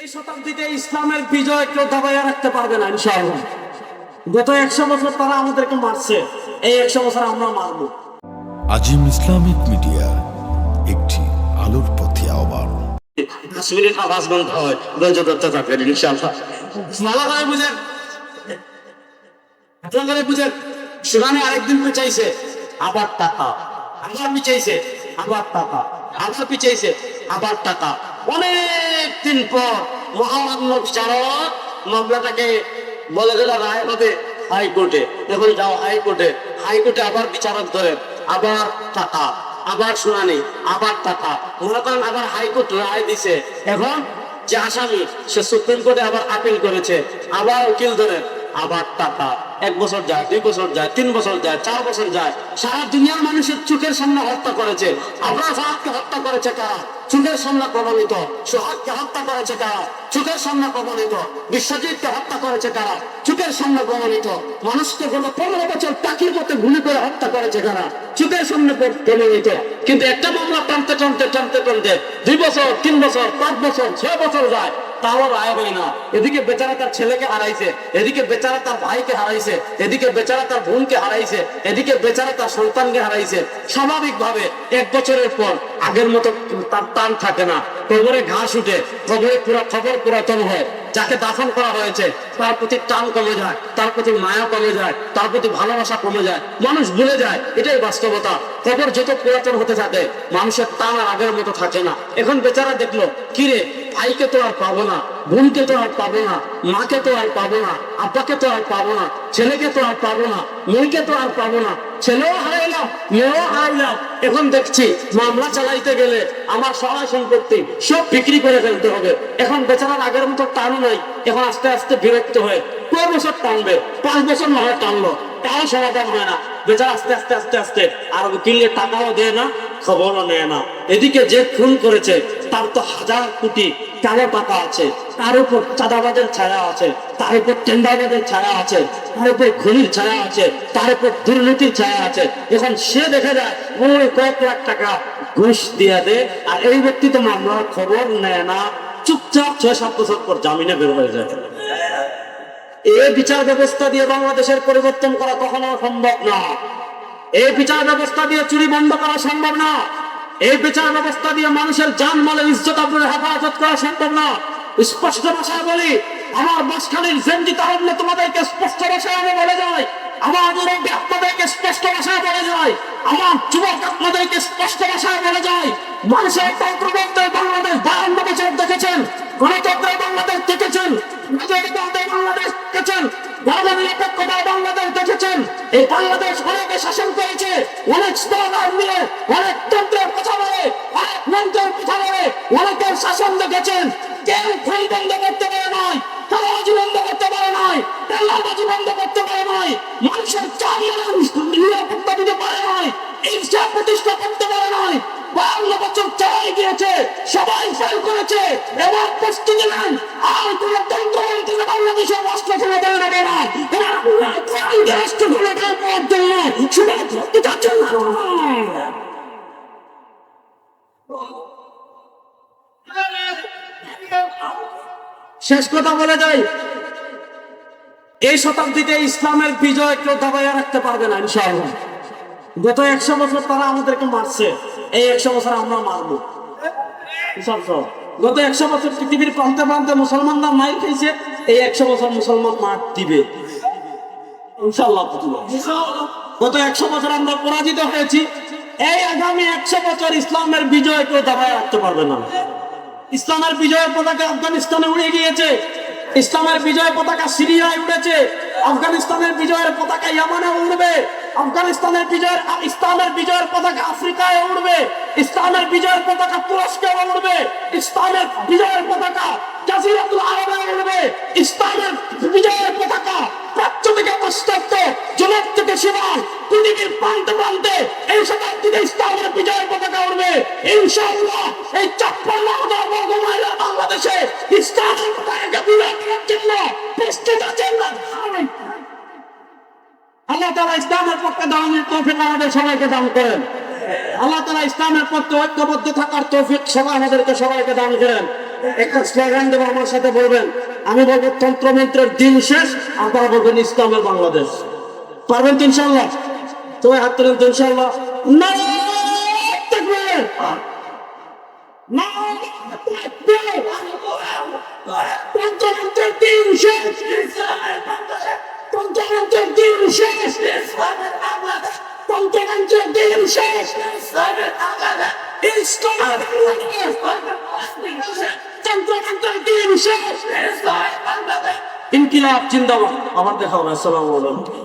এই শতাব্দীতে ইসলামের বিজয় কেউ দাবাইয়া রাখতে পারবে না ইনশাআল্লাহ। গত একশো বছর তারা আমাদেরকে মারছে এই একশো বছর আমরা মারবো। আজিম ইসলামিক মিডিয়া একটি আলোর পথে আহ্বান। পাঁচ মিনিট বা পাঁচ ঘণ্টা হয় ধৈর্য ধরতে থাকবেন ইনশাআল্লাহ। ভালো করে বুঝেন আপনার বুঝেন সেখানে আরেকদিন পিছাইছে আবার টাকা আবার পিছাইছে আবার টাকা আবার পিছাইছে আবার টাকা। অনেক দিন পর মহামান্য বিচারক মামলাটাকে বলে দিল রায় হবে হাইকোর্টে। এখন যাও হাইকোর্টে। হাইকোর্টে আবার বিচারক ধরেন আবার টাকা, আবার শুনানি, আবার টাকা। মনে করেন আবার হাইকোর্ট রায় দিছে এখন যে আসামি, সে সুপ্রিম কোর্টে আবার আপিল করেছে, আবার উকিল ধরেন আবার টাকা। এক বছর যায়, দুই বছর যায়, তিন বছর যায়, চার বছর যায়, সারা দুনিয়ার মানুষের চোখের সামনে হত্যা করেছে। সাহায্যকে হত্যা করেছে কারা? চোখের সামনে প্রমাণিত। সোহাগকে হত্যা করেছে কারা? চোখের সামনে প্রমাণিত। বিশ্বজিৎকে হত্যা করেছে কারা? চোখের সামনে প্রমাণিত। মানুষকে গত পনেরো বছর টাকির পথে গুলি করে হত্যা করেছে কারা? চোখের সামনে প্র- প্রমাণিত। কিন্তু একটা মামলা টানতে টানতে টানতে টানতে দুই বছর, তিন বছর, পাঁচ বছর, ছয় বছর যায়। তাও রায় হয় না। এদিকে বেচারা তার ছেলেকে হারাইছে। এদিকে বেচারা তার ভাইকে হারাইছে। এদিকে বেচারা তার বোনকে হারাইছে, এদিকে বেচারা তার সন্তানকে হারাইছে। স্বাভাবিক ভাবে এক বছরের পর আগের মতো তার টান থাকে না। কবরে ঘাস উঠে, কবরে পুরা খবর পুরাতন হয়। যাকে দাফন করা হয়েছে, তার প্রতি টান কমে যায়, তার প্রতি মায়া কমে যায়, তার প্রতি ভালোবাসা কমে যায়। মানুষ ভুলে যায়, এটাই বাস্তবতা। খবর যত পুরাতন হতে থাকে, মানুষের টান আগের মতো থাকে না। এখন বেচারা দেখল, কিরে ভাইকে তো আর পাবো না, বোনকে তো আর পাবো না, মাকে তো আর পাবো না, আব্বাকে তো আর পাবো না, ছেলেকে তো আর পাবো না, মেয়েকে তো আর পাবো না, ছেলেও হারাইলাম মেয়েও হারাইলাম এখন দেখছি মামলা চালাইতে গেলে আমার সহায় সম্পত্তি সব বিক্রি করে ফেলতে হবে। এখন বেচারার আগের মতো টান নাই, এখন আস্তে আস্তে বিরক্ত হয়ে কয় বছর টানবে? পাঁচ বছর না হয় টানলো, তাও সমাধান হয় না। বেচারা আস্তে আস্তে আস্তে আস্তে আর কিনলে টাকাও দেয় না, খবরও নেয় না। এদিকে যে খুন করেছে তার তো হাজার কোটি কালো টাকা আছে, তার উপর চাঁদাবাদের ছায়া আছে, তার উপর টেন্ডারবাদের ছায়া আছে, তার উপর খুনির ছায়া আছে, তার উপর দুর্নীতির ছায়া আছে। এখন সে দেখা যায়, ওই কয়েক লাখ টাকা ঘুষ দিয়ে দেয় আর এই ব্যক্তি তো মামলার খবর নেয় না। চুপচাপ ছয় সাত বছর পর জামিনে বের হয়ে যায়। এই বিচার ব্যবস্থা দিয়ে বাংলাদেশের পরিবর্তন করা কখনো সম্ভব না। এই বিচার ব্যবস্থা দিয়ে চুরি বন্ধ করা সম্ভব না। এই বিচার ব্যবস্থা দিয়ে মানুষের জান মালের ইজ্জত আপনার হেফাজত করা সম্ভব না। স্পষ্ট ভাষায় বলি, আমার বাসখালীর জেন্দি তাহলে তোমাদেরকে স্পষ্ট ভাষায় আমি বলে যাই। আমার আপনাদেরকে স্পষ্ট ভাষায় বলে যায় আমার যুবক আপনাদেরকে স্পষ্ট ভাষায় বলে যায় মানুষের বাংলাদেশ বায়ান্ন বছর দেখেছেন বাংলাদেশ দেখেছেন বাংলাদেশ দেখেছেন বাংলাদেশ দেখেছেন। এই বাংলাদেশ অনেকে শাসন করেছে, অনেক দিয়ে মানুষের নিরাপত্তা দিতে পারে ইচ্ছা প্রতিষ্ঠা করতে পারে নয় বায়ান্ন বছর গিয়েছে, সবাই ফেল করেছে, এবার আর বাংলাদেশের রাষ্ট্র না। রাষ্ট্র ক্ষমতা পাওয়ার জন্য চাচ্ছেন না। শেষ কথা বলে যাই। এই শতাব্দীতে ইসলামের বিজয় কেউ দাবাইয়া রাখতে পারবে না, ইনশাআল্লাহ। গত একশো বছর তারা আমাদেরকে মারছে, এই একশো বছর আমরা মারবো। গত একশো বছর পৃথিবীর প্রান্তে প্রান্তে মুসলমানরা মাইর খেয়েছে, এই একশো বছর মুসলমান মার দিবে। গত একশো বছর আমরা পরাজিত হয়েছি, এই আগামী একশো বছর ইসলামের বিজয় কেউ দাবায় রাখতে পারবে না। ইসলামের বিজয়ের পতাকা আফগানিস্তানে উড়ে গিয়েছে ইসলামের বিজয় পতাকা সিরিয়ায় উড়েছে আফগানিস্তানের বিজয়ের পতাকা ইয়ামানে উড়বে। আফগানিস্তানের বিজয়ের, ইসলামের বিজয়ের পতাকা আফ্রিকায় উড়বে। ইসলামের বিজয়ের পতাকা তুরস্কে উড়বে। ইসলামের বিজয়ের পতাকা জাজিরাতুল আরবে উড়বে। ইসলামের বিজয়ের পতাকা প্রাচ্য থেকে পাশ্চাত্য জলের থেকে সীমান পৃথিবীর প্রান্তে প্রান্তে এই শতাব্দীতে ইসলামের বিজয়ের উঠবে ইনশাআল্লাহ এই বাংলাদেশে আল্লাহ তালা ইসলামের পক্ষে তৌফিক আমাদের সবাইকে দান করেন। আল্লাহ তালা ইসলামের পক্ষে ঐক্যবদ্ধ থাকার তৌফিক সবাই আমাদেরকে সবাইকে দান করেন। একটা স্লোগান দেবো আমার সাথে বলবেন, আমি বলব তন্ত্রমন্ত্রের দিন শেষ আপনারা বলবেন ইসলামের বাংলাদেশ। পারবেন তো ইনশাল্লাহ তোমায় হাত তুলেন তো ইনশাল্লাহ না ইনকিলাব জিন্দাবাদ আবার দেখা হবে আসসালামু আলাইকুম।